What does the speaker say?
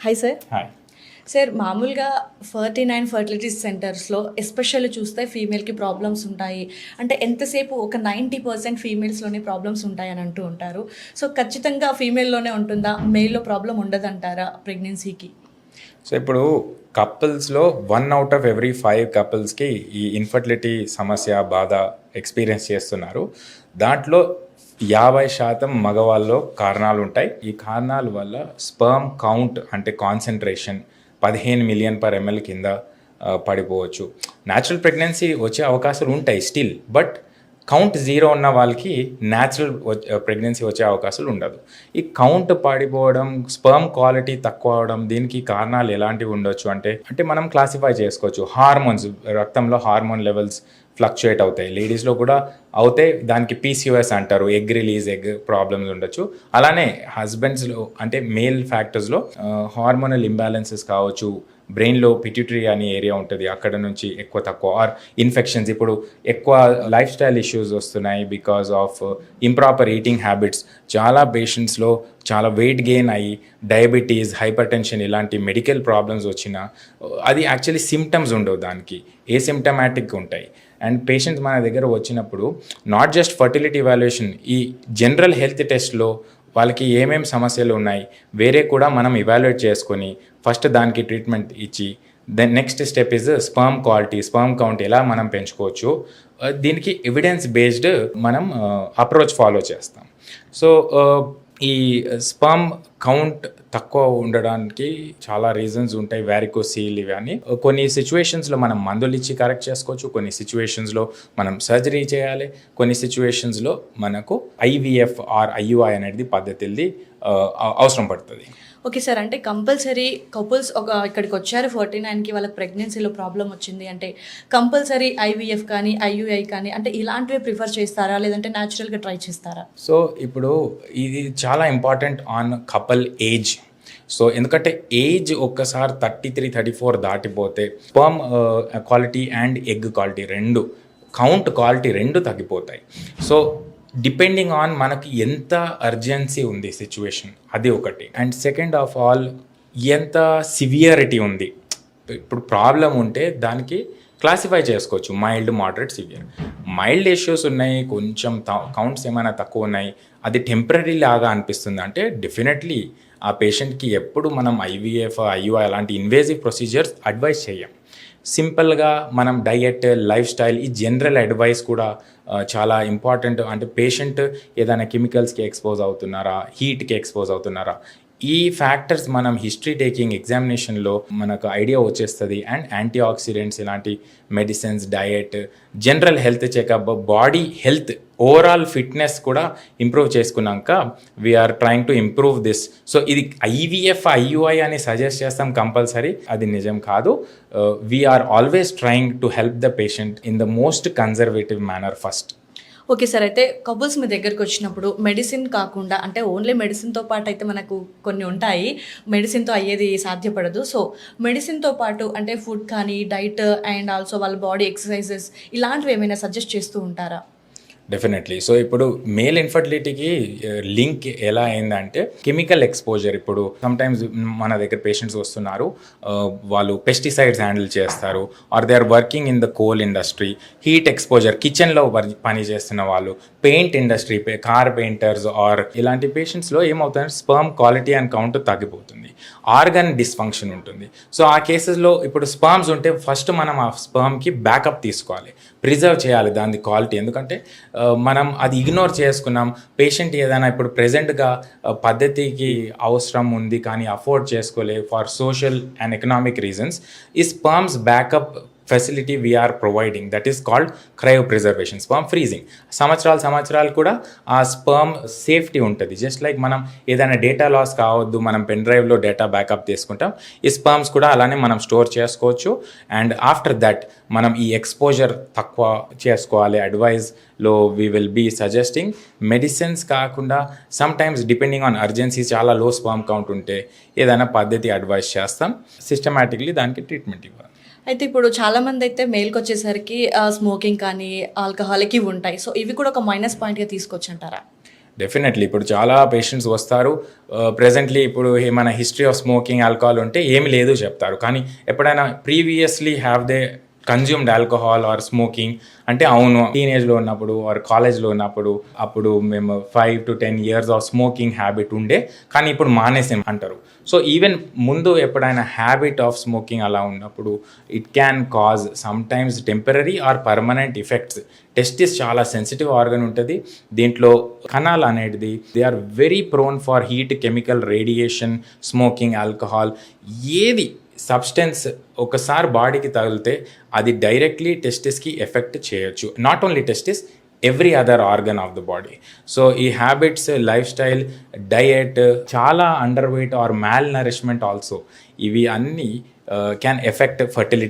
Hi sir hi sir మామూలుగా forty nine fertility సెంటర్స్లో especially చూస్తే ఫీమేల్కి ప్రాబ్లమ్స్ ఉంటాయి. అంటే ఎంతసేపు ఒక నైంటీ పర్సెంట్ ఫీమేల్స్లోనే ప్రాబ్లమ్స్ ఉంటాయి అని అంటూ ఉంటారు. సో ఖచ్చితంగా ఫీమేల్లోనే ఉంటుందా? మేల్లో ప్రాబ్లం ఉండదంటారా ప్రెగ్నెన్సీకి సో ఇప్పుడు కపుల్స్లో one out of every five కపుల్స్కి ఈ ఇన్ఫర్టిలిటీ సమస్య బాధ ఎక్స్పీరియన్స్ చేస్తున్నారు. దాంట్లో యాభై శాతం మగవాళ్ళలో కారణాలు ఉంటాయి ఈ కారణాల వల్ల స్పర్మ్ కౌంట్ అంటే కాన్సన్ట్రేషన్ పదిహేను మిలియన్ పర్ ఎంఎల్ కింద పడిపోవచ్చు. న్యాచురల్ ప్రెగ్నెన్సీ వచ్చే అవకాశాలు ఉంటాయి స్టిల్ బట్ కౌంట్ జీరో ఉన్న వాళ్ళకి న్యాచురల్ ప్రెగ్నెన్సీ వచ్చే అవకాశాలు ఉండదు. ఈ కౌంట్ పడిపోవడం స్పర్మ్ క్వాలిటీ తక్కువ అవడం దీనికి కారణాలు ఎలాంటివి ఉండొచ్చు అంటే అంటే మనం క్లాసిఫై చేసుకోవచ్చు. హార్మోన్స్ రక్తంలో హార్మోన్ లెవెల్స్ ఫ్లక్చుయేట్ అవుతాయి. లేడీస్లో కూడా అవుతే దానికి పీసీఓఎస్ అంటారు. ఎగ్ రిలీజ్ ఎగ్ ప్రాబ్లమ్స్ ఉండొచ్చు. అలానే హస్బెండ్స్లో అంటే మేల్ ఫ్యాక్టర్స్లో హార్మోనల్ ఇంబ్యాలెన్సెస్ కావచ్చు. బ్రెయిన్లో పిట్యూటరీ అనే ఏరియా ఉంటుంది. అక్కడ నుంచి ఎక్కువ తక్కువ. Or infections. ఇప్పుడు ఎక్కువ లైఫ్ స్టైల్ ఇష్యూస్ వస్తున్నాయి because of improper eating habits. చాలా పేషెంట్స్లో చాలా వెయిట్ గెయిన్ అయ్యి డయాబెటీస్ హైపర్ టెన్షన్ ఇలాంటి మెడికల్ ప్రాబ్లమ్స్ వచ్చినా అది యాక్చువల్లీ సిమ్టమ్స్ ఉండవు దానికి. ఏ సిమ్టమాటిక్ ఉంటాయి. అండ్ పేషెంట్స్ మన దగ్గర వచ్చినప్పుడు నాట్ జస్ట్ ఫర్టిలిటీ వాల్యుయేషన్ ఈ జనరల్ హెల్త్ టెస్ట్లో వాళ్ళకి ఏమేం సమస్యలు ఉన్నాయి వేరే కూడా మనం ఇవాల్యుయేట్ చేసుకొని ఫస్ట్ దానికి ట్రీట్మెంట్ ఇచ్చి then next step is sperm quality sperm count ఎలా మనం పెంచుకోవచ్చు దీనికి ఎవిడెన్స్ బేస్డ్ మనం uh, అప్రోచ్ ఫాలో చేస్తాం. సో uh, ఈ స్పామ్ కౌంట్ తక్కువ ఉండడానికి చాలా రీజన్స్ ఉంటాయి వ్యారికోసీల్ ఇవి అని. కొన్ని సిచ్యువేషన్స్లో మనం మందులు ఇచ్చి కరెక్ట్ చేసుకోవచ్చు కొన్ని సిచ్యువేషన్స్లో మనం సర్జరీ చేయాలి కొన్ని సిచ్యువేషన్స్లో మనకు ఐవీఎఫ్ ఆర్ ఐయుఐ అనేది పద్ధతిది అవసరం పడుతుంది. ఓకే సార్ అంటే కంపల్సరీ కపుల్స్ ఒక ఇక్కడికి వచ్చారు ఫార్టీ నైన్కి వాళ్ళ ప్రెగ్నెన్సీలో ప్రాబ్లం వచ్చింది అంటే కంపల్సరీ ఐవీఎఫ్ కానీ ఐయుఐ కానీ అంటే ఇలాంటివి ప్రిఫర్ చేస్తారా? లేదంటే న్యాచురల్గా ట్రై చేస్తారా? సో ఇప్పుడు ఇది చాలా important on couple age. So ఎందుకంటే ఏజ్ ఒక్కసారి థర్టీ త్రీ థర్టీ ఫోర్ దాటిపోతే sperm quality and egg quality రెండు కౌంట్ క్వాలిటీ రెండు తగ్గిపోతాయి. సో డిపెండింగ్ ఆన్ మనకి ఎంత అర్జెన్సీ ఉంది సిచ్యువేషన్ అది ఒకటి. అండ్ సెకండ్ ఆఫ్ ఆల్ ఎంత సివియరిటీ ఉంది. ఇప్పుడు ప్రాబ్లం ఉంటే దానికి క్లాసిఫై చేసుకోవచ్చు. Mild moderate severe. Mild issues ఉన్నాయి కొంచెం కౌంట్స్ ఏమైనా తక్కువ ఉన్నాయి అది టెంపరీ లాగా అనిపిస్తుంది. అంటే డెఫినెట్లీ ఆ పేషెంట్కి ఎప్పుడు మనం ఐవీఎఫ్ ఐయుఐ అలాంటి ఇన్వేజివ్ ప్రొసీజర్స్ అడ్వైస్ చేయం. సింపుల్గా మనం డయట్ లైఫ్ స్టైల్ ఈ జనరల్ అడ్వైస్ కూడా చాలా ఇంపార్టెంట్. అంటే పేషెంట్ ఏదైనా కెమికల్స్కి ఎక్స్పోజ్ అవుతున్నారా హీట్కి ఎక్స్పోజ్ అవుతున్నారా ఈ ఫ్యాక్టర్స్ మనం హిస్టరీ టేకింగ్ ఎగ్జామినేషన్లో మనకు ఐడియా వచ్చేస్తుంది. అండ్ యాంటీ ఆక్సిడెంట్స్ ఇలాంటి medicines diet general health checkup body health overall fitness కూడా ఇంప్రూవ్ చేసుకున్నాక we're trying to improve this so ఇది ఐవీఎఫ్ ఐయుఐ అని సజెస్ట్ చేస్తాం కంపల్సరీ అది నిజం కాదు. We're always trying to help the patient in the most conservative manner first okay sir అయితే couples మీ దగ్గరికి వచ్చినప్పుడు మెడిసిన్ కాకుండా అంటే ఓన్లీ మెడిసిన్తో పాటు అయితే మనకు కొన్ని ఉంటాయి. మెడిసిన్తో అయ్యేది సాధ్యపడదు. సో మెడిసిన్తో పాటు అంటే ఫుడ్ కానీ డైట్ అండ్ ఆల్సో వాళ్ళ బాడీ ఎక్సర్సైజెస్ ఇలాంటివి ఏమైనా సజెస్ట్ చేస్తూ ఉంటారా? డెఫినెట్లీ సో ఇప్పుడు మేల్ ఇన్ఫర్టిలిటీకి లింక్ ఎలా అయిందంటే కెమికల్ ఎక్స్పోజర్ ఇప్పుడు సమ్టైమ్స్ మన దగ్గర పేషెంట్స్ వస్తున్నారు uh, వాళ్ళు పెస్టిసైడ్స్ హ్యాండిల్ చేస్తారు or they are working in the coal industry heat exposure కిచెన్లో పని చేస్తున్న వాళ్ళు paint industry car painters or ఇలాంటి పేషెంట్స్లో ఏమవుతుందంటే స్పర్మ్ క్వాలిటీ అండ్ కౌంట్ తగ్గిపోతుంది ఆర్గన్ డిస్ఫంక్షన్ ఉంటుంది. సో ఆ కేసెస్లో ఇప్పుడు స్పర్మ్స్ ఉంటే ఫస్ట్ మనం ఆ స్పర్మ్కి బ్యాకప్ తీసుకోవాలి. ప్రిజర్వ్ చేయాలి దాని క్వాలిటీ. ఎందుకంటే మనం అది ఇగ్నోర్ చేసుకున్నాం. పేషెంట్ ఏదైనా ఇప్పుడు ప్రెజెంట్గా పద్ధతికి అవసరం ఉంది కానీ అఫోర్డ్ చేసుకోలే for social and economic reasons ఈ sperms backup facility we're providing that is called cryopreservation sperm freezing సంవత్సరాలు సంవత్సరాలు కూడా ఆ స్పర్మ్ సేఫ్టీ ఉంటుంది. జస్ట్ లైక్ మనం ఏదైనా డేటా లాస్ కావద్దు మనం పెన్ డ్రైవ్లో డేటా బ్యాకప్ తీసుకుంటాం ఈ స్పర్మ్స్ కూడా అలానే మనం స్టోర్ చేసుకోవచ్చు. అండ్ ఆఫ్టర్ దట్ మనం ఈ ఎక్స్పోజర్ తక్కువ చేసుకోవాలి. అడ్వైజ్లో we will be suggesting medicines కాకుండా sometimes depending on urgency చాలా లో స్పర్మ్ కౌంట్ ఉంటే ఏదైనా పద్ధతి అడ్వైస్ చేస్తాం. సిస్టమేటిక్లీ దానికి ట్రీట్మెంట్ ఇవ్వాలి. అయితే ఇప్పుడు చాలా మంది అయితే మేల్కి వచ్చేసరికి స్మోకింగ్ కానీ ఆల్కహాలిక్ ఇవి ఉంటాయి. సో ఇవి కూడా ఒక మైనస్ పాయింట్గా తీసుకొచ్చి అంటారా డెఫినెట్లీ ఇప్పుడు చాలా పేషెంట్స్ వస్తారు. ప్రెజెంట్లీ ఇప్పుడు ఏమైనా హిస్టరీ ఆఫ్ స్మోకింగ్ ఆల్కహాల్ ఉంటే ఏమి లేదు చెప్తారు. కానీ ఎప్పుడైనా previously have they consumed alcohol or smoking అంటే అవును టీనేజ్లో ఉన్నప్పుడు ఆర్ కాలేజ్లో ఉన్నప్పుడు అప్పుడు మేము five to ten years of smoking habit ఉండే కానీ ఇప్పుడు మానేసాం అంటారు. సో ఈవెన్ ముందు ఎప్పుడైనా హ్యాబిట్ ఆఫ్ స్మోకింగ్ అలా ఉన్నప్పుడు it can cause sometimes temporary or permanent effects testis చాలా సెన్సిటివ్ ఆర్గన్ ఉంటుంది. దీంట్లో కణాలు అనేది they are very prone for heat chemical radiation smoking alcohol ఏది సబ్స్టెన్స్ ఒకసారి బాడీకి తగిలితే అది డైరెక్ట్లీ టెస్టిస్కి ఎఫెక్ట్ చేయొచ్చు. Not only testis every other organ of the body so ఈ హ్యాబిట్స్ లైఫ్ స్టైల్ డయట్ చాలా underweight or malnourishment also ఇవి అన్నీ క్యాన్ ఎఫెక్ట్ ఫర్టిలిటీ